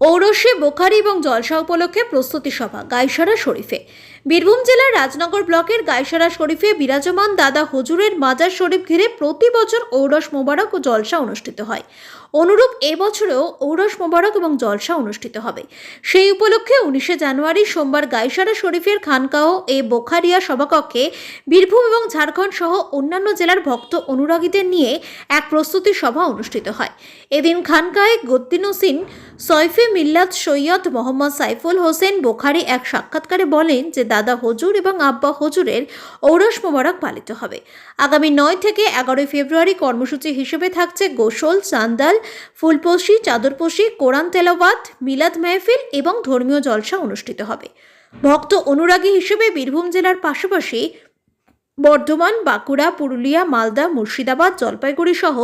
ঔরসে বোখারি এবং জলসা উপলক্ষে প্রস্তুতি সভা গাইসারা শরীফে। বীরভূম জেলার রাজনগর ব্লকের গাইসারা শরীফে বিরাজমান দাদা হুজুরের মাজার শরীফ ঘিরে প্রতি বছর ঔরস মোবারক ও জলসা অনুষ্ঠিত হয়। অনুরূপ এবছরেও ঔরস মোবারক এবং জলসা অনুষ্ঠিত হবে। সেই উপলক্ষে উনিশে জানুয়ারি সোমবার গাইসারা শরীফের খানকাহ এ বোখারিয়া সভাকক্ষে বীরভূম এবং ঝাড়খণ্ড সহ অন্যান্য জেলার ভক্ত অনুরাগীদের নিয়ে এক প্রস্তুতি সভা অনুষ্ঠিত হয়। এদিন খানকায়ে গদ্দিনুসিন সৈফে মিল্লাত সৈয়দ মোহাম্মদ সাইফুল হোসেন বোখারি এক সাক্ষাৎকারে বলেন যে দাদা হজুর এবং আব্বা হজুরের ঔরস মোবারক পালিত হবে। আগামী নয় থেকে এগারোই ফেব্রুয়ারি কর্মসূচি হিসেবে থাকছে গোসল, চান্দাল, ফুলপসি, চাদরপসি, কোরআন তেলাবাদ মিলাদ মেহফিল এবং ধর্মীয় জলসা অনুষ্ঠিত হবে। ভক্ত অনুরাগী হিসেবে বীরভূম জেলার পাশাপাশি বর্ধমান, বাঁকুড়া, পুরুলিয়া, মালদা, মুর্শিদাবাদ, জলপাইগুড়ি সহ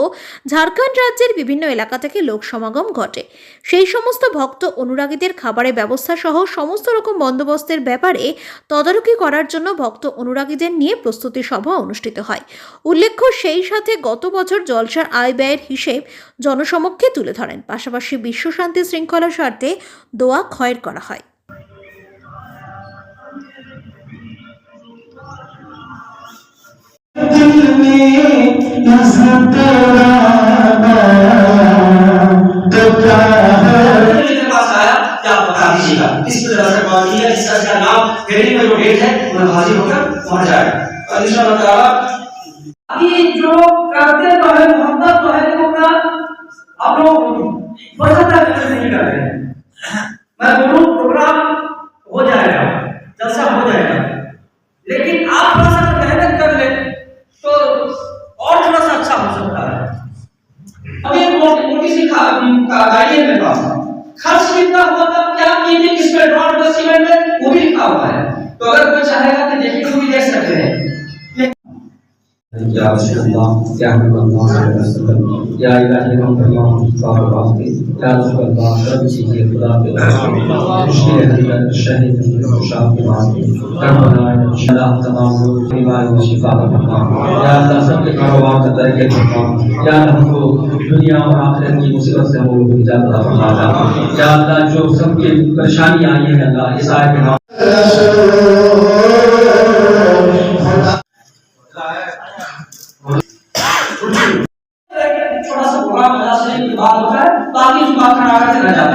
ঝাড়খণ্ড রাজ্যের বিভিন্ন এলাকা থেকে লোক সমাগম ঘটে। সেই সমস্ত ভক্ত অনুরাগীদের খাবারের ব্যবস্থা সহ সমস্ত রকম বন্দোবস্তের ব্যাপারে তদারকি করার জন্য ভক্ত অনুরাগীদের নিয়ে প্রস্তুতি সভা অনুষ্ঠিত হয়। উল্লেখ্য, সেই সাথে গত বছর জলসার আয় ব্যয়ের হিসেব জনসমক্ষে তুলে ধরেন। পাশাপাশি বিশ্বশান্তি শৃঙ্খলার স্বার্থে দোয়া ক্ষয়ের করা হয়। अभी जो करते तो है मोहब्बत तो है लोगों आप लोग वजह नहीं करते हैं から成り得るのは、賢な方 يا رسول الله يا حبيب الله يا رسول الله يا إلهي رحمة الله صار راسي يا رسول الله ربي هي خلاف الشهيد الشهيد المشاف العظيم ربنا شلا تمام ريوان وشفاء تمام يا الله سب کے کاروبار کا درجہ تمام یا ہم کو دنیا اور آخرت کی مصیبت سے ہم کو نجات عطا فرما یا اللہ جو سب کے پریشانی آئی ہے اللہ اس آیت میں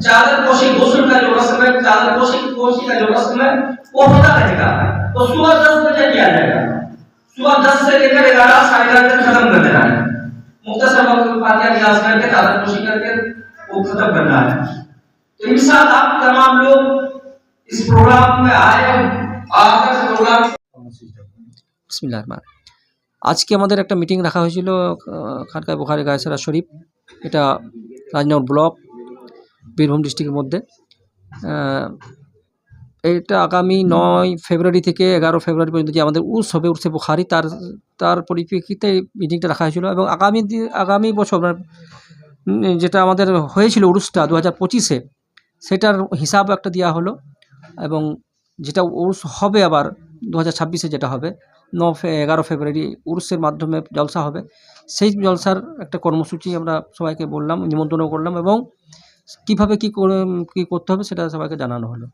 चादर पोशी गोसल का जो रस्म है चादर पोशी पोशी का जो रस्म है वो होता रहेगा तो सुबह दस बजे किया जाएगा सुबह दस से लेकर ग्यारह साढ़े ग्यारह तक खत्म कर देना है मुख्तसर वक्त में फातिहा नियाज करके चादर पोशी करके वो खत्म करना है तो इंशाल्लाह आप तमाम लोग इस प्रोग्राम में आए आकर इस प्रोग्राम বিসমিল্লাহ রহমান আজকে আমাদের একটা মিটিং রাখা হয়েছিল আহ, খানকায় বোখারি গায়সরা শরীফ এটা রাজনগর ব্লক বীরভূম ডিস্ট্রিক্টের মধ্যে। এটা আগামী নয় ফেব্রুয়ারি থেকে এগারো ফেব্রুয়ারি পর্যন্ত যে আমাদের উর্স হবে উর্সে বুখারি তার তার পরিপ্রেক্ষিতে মিটিংটা রাখা হয়েছিল এবং আগামী আগামী বছর মানে, যেটা আমাদের হয়েছিল উরুসটা দু হাজার পঁচিশে সেটার হিসাব একটা দেওয়া হলো এবং যেটা উরুস হবে আবার দু হাজার ছাব্বিশে যেটা হবে ন এগারো ফেব্রুয়ারি উরুসের মাধ্যমে জলসা হবে। সেই জলসার একটা কর্মসূচি আমরা সবাইকে বললাম নিমন্ত্রণও করলাম এবং কীভাবে কী করে কী করতে হবে সেটা সবাইকে জানানো হলো।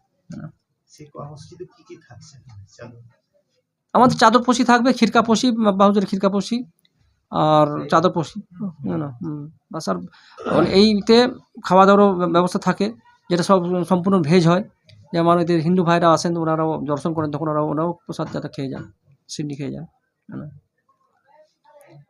আমাদের চাদর পশি থাকবে খিরকা পশি বাহুজের খিরকা পশি আর চাদর পশি না বাস আর আর এইতে খাওয়া দাওয়ারও ব্যবস্থা থাকে যেটা সব সম্পূর্ণ ভেজ হয়। যেমন এদের হিন্দু ভাইরা আসেন ওনারাও দর্শন করেন তখন ওরাও ওরাও প্রসাদ যাতে খেয়ে যান সিন্ডি খেয়ে যান হ্যাঁ